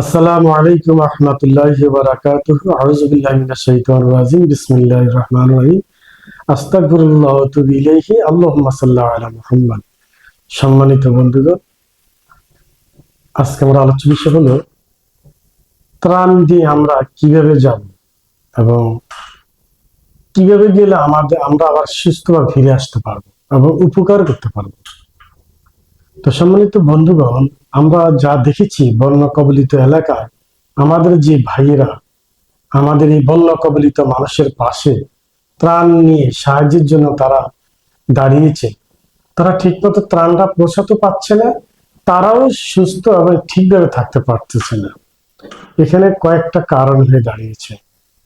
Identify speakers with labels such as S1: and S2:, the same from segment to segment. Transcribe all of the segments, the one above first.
S1: আসসালামু আলাইকুম রহমতুল্লাহি বারাকাতুহ। সম্মানিত বন্ধুগণ, আজকে আমরা আলোচ্য বিষয় হলো, ত্রাণ দিয়ে আমরা কীভাবে যাব এবং কীভাবে গেলে আমাদের, আমরা আবার সুস্থভাবে ফিরে আসতে পারব এবং উপকার করতে পারব। তো সম্মানিত বন্ধুগণ, আমরা যা দেখেছি বন্যা কবলিত এলাকায়, আমাদের যে ভাইয়েরা, আমাদের এই বন্যা কবলিত মানুষের পাশে ত্রাণ নিয়ে সাহায্যের জন্য তারা দাঁড়িয়েছে। তারা ঠিকমতো ত্রাণটা পৌঁছাতে পারছে না, তারাও সুস্থ এবং ঠিকভাবে থাকতে পারতেছে না। এখানে কয়েকটা কারণ হয়ে দাঁড়িয়েছে।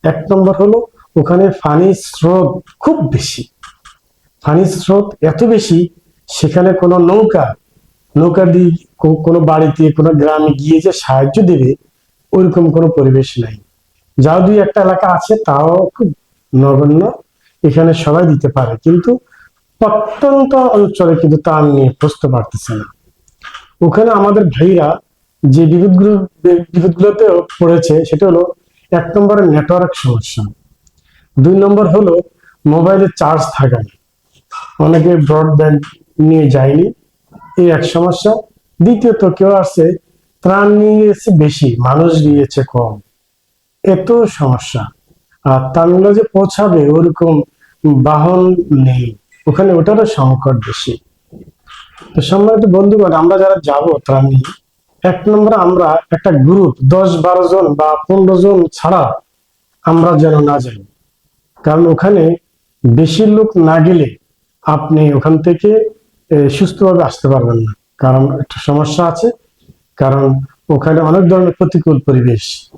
S1: এক নম্বর হলো, ওখানে পানির স্রোত খুব বেশি। পানির স্রোত এত বেশি, সেখানে কোনো নৌকা নৌকা দিয়ে কোনো বাড়িতে, কোনো গ্রামে গিয়ে যে সাহায্য দেবে ওইরকম কোনো পরিবেশ নাই। যাও দুই একটা এলাকা আছে, তাও খুব নগণ্য, এখানে সবাই দিতে পারে। কিন্তু প্রত্যন্ত অঞ্চলে কিন্তু তা নিয়ে বুঝতে পারতেছে না। ওখানে আমাদের ভাইরা যে বিপদগুলো বিপদগুলোতে পড়েছে, সেটা হলো এক নম্বরে নেটওয়ার্ক সমস্যা, দুই নম্বর হলো মোবাইলে চার্জ থাকা অনেকে ব্রডব্যান্ড নিয়ে যায়নি এই এক সমস্যা। দ্বিতীয়ত কেউ আছে, ত্রাণ নিয়েছে বেশি, মানুষ নিয়েছে কম। এত সমস্যা। আর তামিলনাড়ু যে পৌঁছাবে, ওরকম বাহন নেই। ওখানে ওটারও সংকট বেশি। তো সম্মানিত বন্ধুগণ, আমরা যারা যাব ত্রাণ নিয়ে, এক নম্বর আমরা একটা গ্রুপ দশ বারো জন বা পনেরো জন ছাড়া আমরা যেন না যাই। কারণ ওখানে বেশি লোক না গেলে আপনি ওখান থেকে সুস্থভাবে আসতে পারবেন না। কারণ একটা সমস্যা আছে, কারণ ওখানে অনেক ধরনের প্রতিকূল পরিবেশ।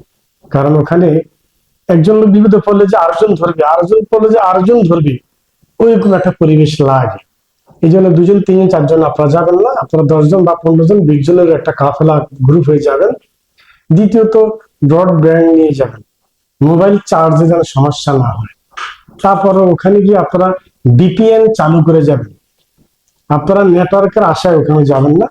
S1: কারণ ওখানে একজন লোক বিপদে পড়লে যে আরেকজন ধরবে, আরেকজন পড়লে যে আরেকজন ধরবে, ওইরকম একটা পরিবেশ লাগে। এই জন্য দুজন, তিনজন, চারজন আপনারা যাবেন না, আপনারা দশজন বা পনেরো জন বিশ জনের একটা কাফেলা গ্রুপ হয়ে যাবেন। দ্বিতীয়ত ব্রডব্যান্ড নিয়ে যাবেন। মোবাইল চার্জে যেন সমস্যা না হয়। তারপরে ওখানে গিয়ে আপনারা বিপিএন চালু করে যাবেন। আপনারা নেটওয়ার্কের আশায় ওখানে যাবেন না।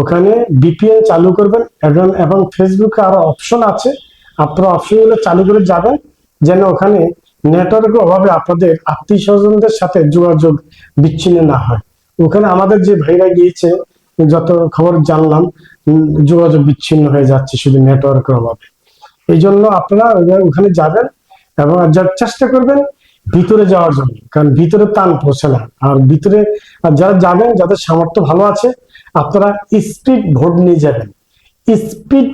S1: ওখানে বিপিএন চালু করবেন এবং এবং ফেসবুকে আরও অপশন আছে। আপনারা অপশনগুলো চালু করে যাবেন, যেন ওখানে নেটওয়ার্কের অভাবে আপনাদের আত্মীয় স্বজনদের সাথে যোগাযোগ বিচ্ছিন্ন না হয়। ওখানে আমাদের যে ভাইরা গিয়েছে, যত খবর জানলাম যোগাযোগ বিচ্ছিন্ন হয়ে যাচ্ছে শুধু নেটওয়ার্কের অভাবে। এই জন্য আপনারা ওখানে যাবেন এবং চেষ্টা করবেন ভিতরে যাওয়ার জন্য, কারণ ভিতরে টান পৌঁছে না। আর ভিতরে যারা যাবেন, যাদের সামর্থ্য ভালো আছে, আপনারা স্পিড ভোট নিয়ে যাবেন। স্পিড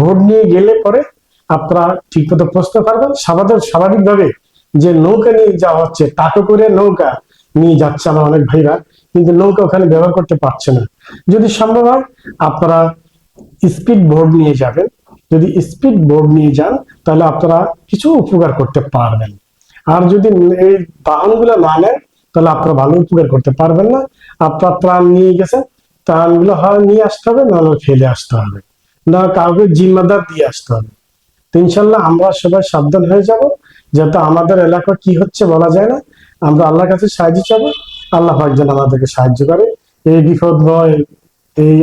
S1: ভোট নিয়ে গেলে পরে আপনারা ঠিক মতো পৌঁছতে পারবেন। স্বাভাবিক, স্বাভাবিকভাবে যে নৌকা নিয়ে যাওয়া হচ্ছে টাটো করে নৌকা নিয়ে যাচ্ছে আমার অনেক ভাইরা, কিন্তু নৌকা ওখানে ব্যবহার করতে পারছে না। যদি সম্ভব হয়, আপনারা স্পিড বোর্ড নিয়ে যাবেন। যদি স্পিড বোর্ড নিয়ে যান, তাহলে আপনারা কিছু উপকার করতে পারবেন। আর যদি এই বাহনগুলো না নেন, তাহলে আপনারা ভালো উপকার করতে পারবেন না। আপনার ত্রাণ নিয়ে গেছেন, ত্রাণগুলো হয় নিয়ে আসতে হবে, নাহলে ফেলে আসতে হবে। না কাউকে জিম্মাদার দিয়ে আসতে হবে। ইনশাল্লাহ আমরা সবাই সাবধান হয়ে যাব, যাতে আমাদের এলাকা কি হচ্ছে বলা যায় না। আমরা আল্লাহর কাছে সাহায্য চাবো, আল্লাহ পাক যেন আমাদেরকে সাহায্য করে। এই বিপদ ভয় এই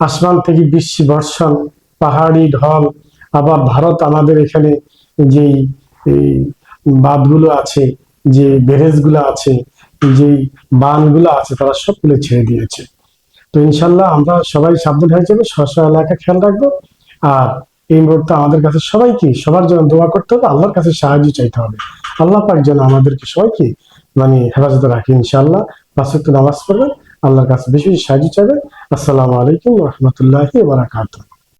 S1: আসমান থেকে বৃষ্টি বর্ষণ, পাহাড়ি ঢল, আবার ভারত আমাদের এখানে যেই এই বাঁধগুলো আছে, যে ব্যারেজগুলো আছে, যে বানগুলো আছে, তারা সবগুলো ছেড়ে দিয়েছে। তো ইনশাল্লাহ আমরা সবাই সাবধান হয়ে যাব স্ব এলাকা খেয়াল রাখব। আর এই মুহূর্তে আমাদের কাছে সবাইকে সবার জন্য দোয়া করতে হবে, আল্লাহর কাছে সাহায্য চাইতে হবে। আল্লাহ পাক যেন আমাদেরকে সবাইকে মানে হেফাজতে রাখে ইনশাল্লাহ। ওয়াক্ত নামাজ পড়বেন, আল্লাহর কাছে বেশি বেশি সাহায্য চাইবেন। আসসালামু আলাইকুম রহমতুল্লাহি বারাকাতুহ।